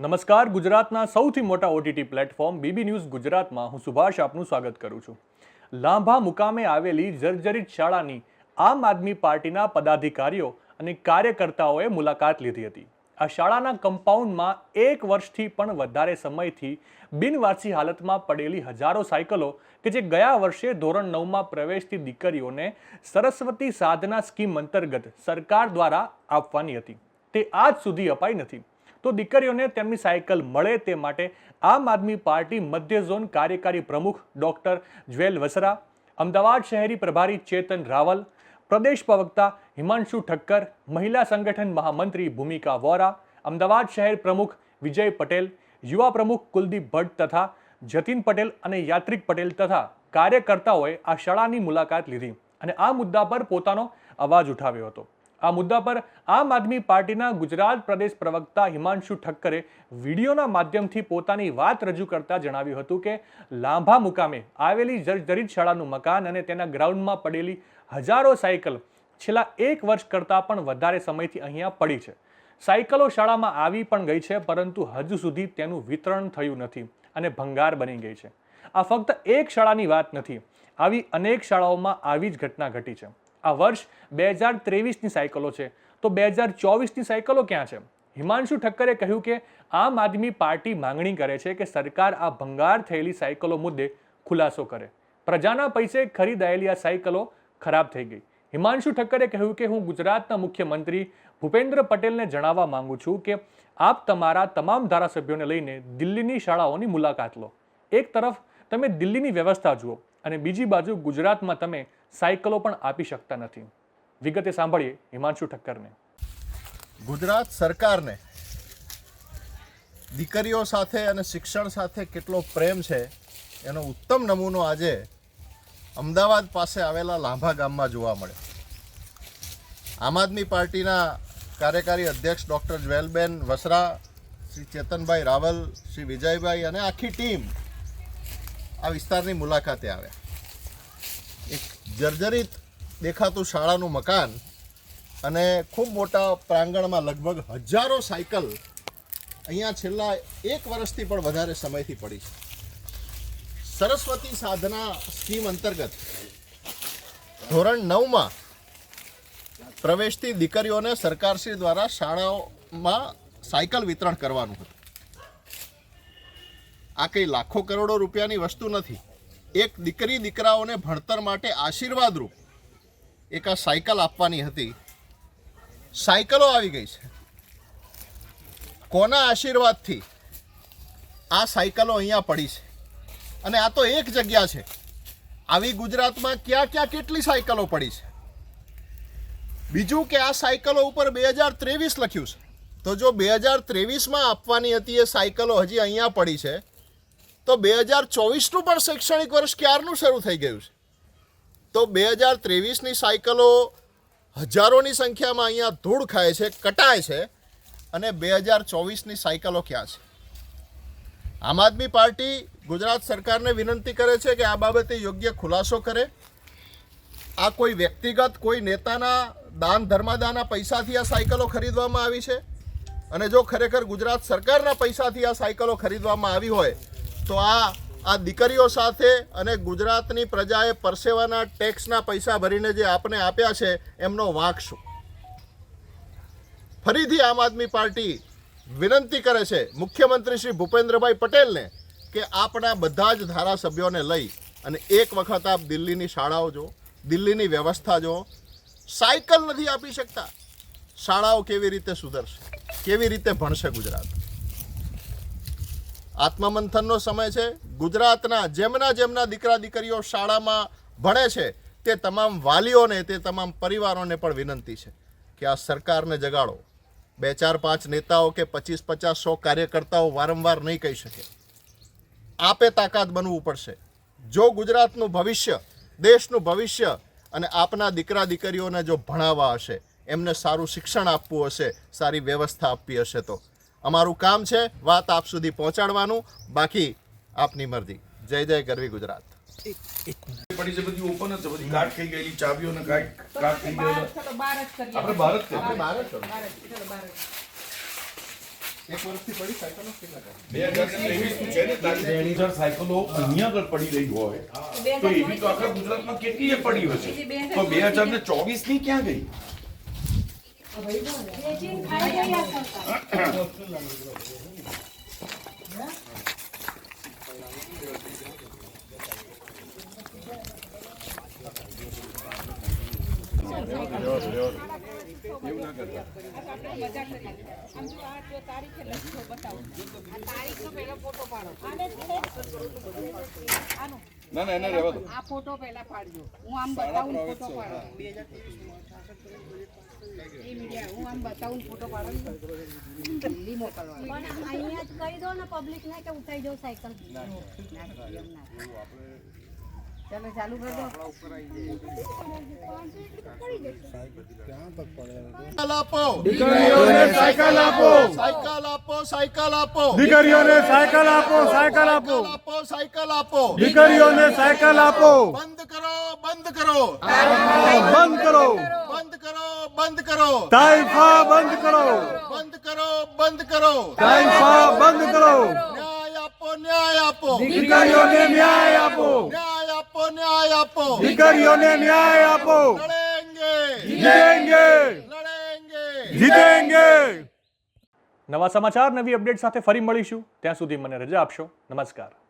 નમસ્કાર, ગુજરાતના સૌથી મોટા ઓટીટી પ્લેટફોર્મ બીબી ન્યૂઝ ગુજરાતમાં હું સુભાષ આપનું સ્વાગત કરું છું. લાંભા મુકામે આવેલી જર્જરિત શાળાની આમ આદમી પાર્ટીના પદાધિકારીઓ અને કાર્યકર્તાઓએ મુલાકાત લીધી હતી. આ શાળાના કમ્પાઉન્ડમાં એક વર્ષથી પણ વધારે સમયથી બિનવારસી હાલતમાં પડેલી હજારો સાયકલો કે જે ગયા વર્ષે ધોરણ નવમાં પ્રવેશતી દીકરીઓને સરસ્વતી સાધના સ્કીમ અંતર્ગત સરકાર દ્વારા આપવાની હતી. તે આજ સુધી અપાઈ નથી. તો દીકરીઓને તેમની સાયકલ મળે તે માટે આમ આદમી પાર્ટી મધ્ય ઝોન કાર્યકારી પ્રમુખ ડોક્ટર જ્વેલ વસરા, અમદાવાદ શહેરી પ્રભારી ચેતન રાવલ, પ્રદેશ પ્રવક્તા હિમાંશુ ઠક્કર, મહિલા સંગઠન મહામંત્રી ભૂમિકા વોરા, અમદાવાદ શહેર પ્રમુખ વિજય પટેલ, યુવા પ્રમુખ કુલદીપ ભટ્ટ તથા જતીન પટેલ અને યાત્રિક પટેલ તથા કાર્યકર્તાઓએ આ શાળાની મુલાકાત લીધી અને આ મુદ્દા પર પોતાનો અવાજ ઉઠાવ્યો હતો. આ મુદ્દા પર આમ આદમી પાર્ટીના ગુજરાત પ્રદેશ પ્રવક્તા હિમાંશુ ઠક્કરે વિડીયોના માધ્યમથી પોતાની વાત રજૂ કરતા જણાવ્યું હતું કે, લાંભા મુકામે આવેલી જર્જરિત શાળાનું મકાન અને તેના ગ્રાઉન્ડમાં પડેલી હજારો સાયકલ છેલ્લા એક વર્ષ કરતાં પણ વધારે સમયથી અહીંયા પડી છે. સાયકલો શાળામાં આવી પણ ગઈ છે, પરંતુ હજુ સુધી તેનું વિતરણ થયું નથી અને ભંગાર બની ગઈ છે. આ ફક્ત એક શાળાની વાત નથી, આવી અનેક શાળાઓમાં આવી જ ઘટના ઘટી છે. આ વર્ષ બે હજાર ત્રેવીસની સાયકલો છે. તો બે હજાર ચોવીસની સાયકલો ક્યાં છે? હિમાંશુ ઠક્કરે કહ્યું કે આમ આદમી પાર્ટી માંગણી કરે છે કે સરકાર આ ભંગાર થયેલી સાયકલો મુદ્દે ખુલાસો કરે. પ્રજાના પૈસે ખરીદાયેલી આ સાયકલો ખરાબ થઈ ગઈ. હિમાંશુ ઠક્કરે કહ્યું કે હું ગુજરાતના મુખ્યમંત્રી ભૂપેન્દ્ર પટેલને જણાવવા માંગુ છું કે આપ તમારા તમામ ધારાસભ્યોને લઈને દિલ્હીની શાળાઓની મુલાકાત લો. એક તરફ તમે દિલ્હીની વ્યવસ્થા જુઓ અને બીજી બાજુ ગુજરાતમાં તમે સાયકલો પણ આપી શકતા નથી. વિગતે સાંભળીએ હિમાંશુ ઠક્કરને. ગુજરાત સરકારને દીકરીઓ સાથે અને શિક્ષણ સાથે કેટલો પ્રેમ છે, એનો ઉત્તમ નમૂનો આજે અમદાવાદ પાસે આવેલા લાંભા ગામમાં જોવા મળે. આમ આદમી પાર્ટીના કાર્યકારી અધ્યક્ષ ડૉક્ટર જ્વેલબેન વસરા, શ્રી ચેતનભાઈ રાવલ, શ્રી વિજયભાઈ અને આખી ટીમ આ વિસ્તારની મુલાકાતે આવ્યા. જર્જરિત દેખાતું શાળાનું મકાન અને ખૂબ મોટા પ્રાંગણમાં લગભગ હજારો સાયકલ અહીંયા છેલ્લા એક વર્ષથી પણ વધારે સમયથી પડી છે. સરસ્વતી સાધના સ્કીમ અંતર્ગત ધોરણ નવમાં પ્રવેશતી દીકરીઓને સરકારશ્રી દ્વારા શાળાઓમાં સાયકલ વિતરણ કરવાનું હતું. આ કંઈ લાખો કરોડો રૂપિયાની વસ્તુ નથી. એક દીકરી દીકરાઓને ભણતર માટે આશીર્વાદરૂપ એક આ સાયકલ આપવાની હતી. સાયકલો આવી ગઈ છે. કોના આશીર્વાદથી આ સાયકલો અહીંયા પડી છે? અને આ તો એક જગ્યા છે. આવી ગુજરાતમાં ક્યાં ક્યાં કેટલી સાયકલો પડી છે? બીજું કે આ સાયકલો ઉપર બે હજાર ત્રેવીસ લખ્યું છે. તો જો બે હજાર ત્રેવીસમાં આપવાની હતી એ સાયકલો હજી અહીંયા પડી છે. તો બે હજાર ચોવીસનું પણ શૈક્ષણિક વર્ષ ક્યારનું શરૂ થઈ ગયું છે? તો બે હજાર ત્રેવીસની સાયકલો હજારોની સંખ્યામાં અહીંયા ધૂળ ખાય છે, કટાય છે અને બે હજાર ચોવીસની સાયકલો ક્યાં છે? આમ આદમી પાર્ટી ગુજરાત સરકારને વિનંતી કરે છે કે આ બાબતે યોગ્ય ખુલાસો કરે. આ કોઈ વ્યક્તિગત, કોઈ નેતાના દાન ધર્માદાના પૈસાથી આ સાયકલો ખરીદવામાં આવી છે? અને જો ખરેખર ગુજરાત સરકારના પૈસાથી આ સાયકલો ખરીદવામાં આવી હોય તો આ આ દીકરીઓ સાથે અને ગુજરાતની પ્રજાએ પરસેવાના ટેક્સના પૈસા ભરીને જે આપને આપ્યા છે, એમનો વાંક શું? ફરીથી આમ આદમી પાર્ટી વિનંતી કરે છે મુખ્યમંત્રી શ્રી ભૂપેન્દ્રભાઈ પટેલને કે આપણા બધા જ ધારાસભ્યોને લઈ અને એક વખત આપ દિલ્હીની શાળાઓ જો દિલ્હીની વ્યવસ્થા જો સાયકલ નથી આપી શકતા. શાળાઓ કેવી રીતે સુધરશે? કેવી રીતે ભણશે ગુજરાત? આત્મમંથનનો સમય છે. ગુજરાતના જેમના જેમના દીકરા દીકરીઓ શાળામાં ભણે છે, તે તમામ વાલીઓને, તે તમામ પરિવારોને પણ વિનંતી છે કે આ સરકારને જગાડો. બે ચાર પાંચ નેતાઓ કે પચીસ પચાસ સો કાર્યકર્તાઓ વારંવાર નહીં કહી શકે. આપે તાકાત બનવું પડશે. જો ગુજરાતનું ભવિષ્ય, દેશનું ભવિષ્ય અને આપના દીકરા દીકરીઓને જો ભણાવવા હશે, એમને સારું શિક્ષણ આપવું હશે, સારી વ્યવસ્થા આપવી હશે તો. અમારું કામ છે વાત આપ સુધી પહોંચાડવાનું. બાકી આપની મરજી. જય જય ગરવી ગુજરાત. પડી છે બધી ઓપન જ છે. બધી કાટ થઈ ગયેલી ચાવીઓ ને કાટ કાટ થઈ ગયેલા. ચલો બાર જ કરીએ. આપણે ભારત કરીએ. આપણે બહાર જ કરો. બાર જ, ચલો બાર જ. એક વર્ષથી પડી સાયકલો કેટલા બે હજાર ત્રેવીસ છે ને તારીખ. હજાર સાયકલો અહીંયા આગળ પડી રહી હોય તો એવી તો આખા ગુજરાતમાં કેટલી પડી હશે? બીજી બે હજાર તો બે હજાર ને ચોવીસની ક્યાં ગઈ? પહેલો ફોટો પાડો ના ના, એને રહેવા દો. આ ફોટો પહેલા પાડજો. હું આમ બતાવું ને ફોટો પાડો. એ મીડિયા હું આમ બતાવું ફોટો પાડો ને જલ્દી પણ અહીંયા જ કહી દો ને પબ્લિક ને કે ઉઠાઈ જાઓ સાયકલ ચાલો ચાલુ કરી દો સાયકલ આપો સાયકલ આપો. સાયકલ આપો દીકરીઓને સાયકલ આપો. સાયકલ આપો સાયકલ આપો સાયકલ આપો દીકરીઓને સાયકલ આપો બંધ કરો. બંધ કરો. બંધ કરો. બંધ કરો. બંધ કરો. તાઇફા બંધ કરો. બંધ કરો બંધ કરો. તાઇફા બંધ કરો. ન્યાય આપો ન્યાય આપો. દીકરીઓને ન્યાય આપો. ન્યાય આપો ન્યાય આપો. દીકરીઓને ન્યાય આપો. લડેંગે. જીતેંગે. લડેંગે. જીતેંગે. નવા સમાચાર નવી અપડેટ સાથે ફરી મળીશું. ત્યાં સુધી મને રજા આપશો. નમસ્કાર.